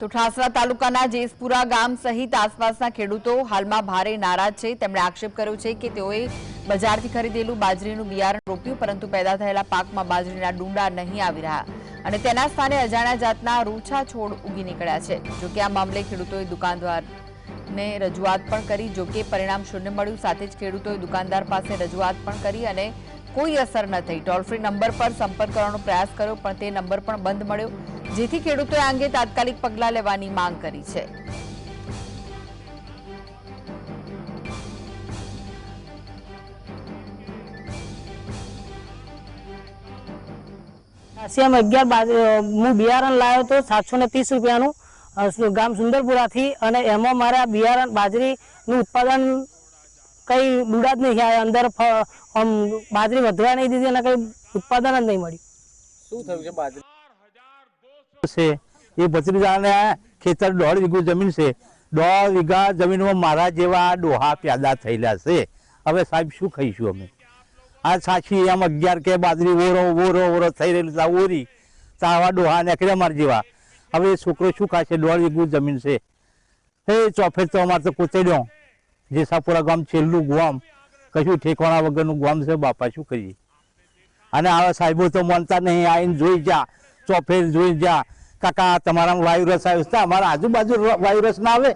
તો ઠાસરા તાલુકાના જેસપુરા ગામ સહિત આસપાસના ખેડૂતો હાલમાં ભારે નારાજ છે. તેમણે આક્ષેપ કર્યો છે કે તેઓએ બજારથી ખરીદેલું બાજરીનું બિયારણ રોપ્યું, પરંતુ પેદા થયેલા પાકમાં બાજરીના ડુંડા નહીં આવી રહ્યા અને તેના સ્થાને અજાણ્યા જાતના રૂછા છોડ ઉગી નીકળ્યા છે. જોકે આ મામલે ખેડૂતોએ દુકાનદારને રજૂઆત પણ કરી, જોકે પરિણામ શૂન્ય મળ્યું. સાથે જ ખેડૂતોએ દુકાનદાર પાસે રજૂઆત પણ કરી અને કોઈ અસર ન થઈ. ટોલ ફ્રી નંબર પર સંપર્ક કરવાનો પ્રયાસ કર્યો, પણ તે નંબર પણ બંધ મળ્યો. જેથી ખેડૂતોએ આ અંગે તાત્કાલિક પગલાં લેવાની માંગ કરી છે. આસિયામ અગિયાર બાજુ હું બિયારણ લાવ્યો હતો સાતસો ને ત્રીસ રૂપિયાનું ગામ સુંદરપુરાથી અને એમાં મારા બિયારણ બાજરીનું ઉત્પાદન કઈ ડૂડા જ નહીં અંદર બાજરી વધવા નહીં દીધી અને કંઈ ઉત્પાદન જ નહીં મળ્યું. શું થયું છે બાજરી? છે. એ ભત્રીજાને ખેતર દોઢ વીઘું જમીન છે. દોઢ વીઘા જમીનમાં મારા જેવા ડોહા પેદા થયેલા છે. હવે સાહેબ શું ખાઈશું અમે? આ સાચી આમ અગિયાર કે બાજરી ઓરો ઓરો ઓરો થઈ રહેલું તા ઓરી. તાવા ડોહા નીકળે મારા જેવા. હવે એ છોકરો શું ખાશે? દોઢ વીઘું જમીન છે. હે ચોફેર તો અમારે તો કોતેડ્યો. જેસાપુરા ગામ છેલ્લું ગામ. કશું ઠેકવાણા વગરનું ગામ છે બાપા, શું કરીએ? અને આવા સાહેબો તો માનતા નહીં આવીને જોઈ જા. ચોફેર જોઈ જ્યાં કાકા તમારા વાયરસ આવ્યો છે અમારા આજુબાજુ વાયરસ ના આવે.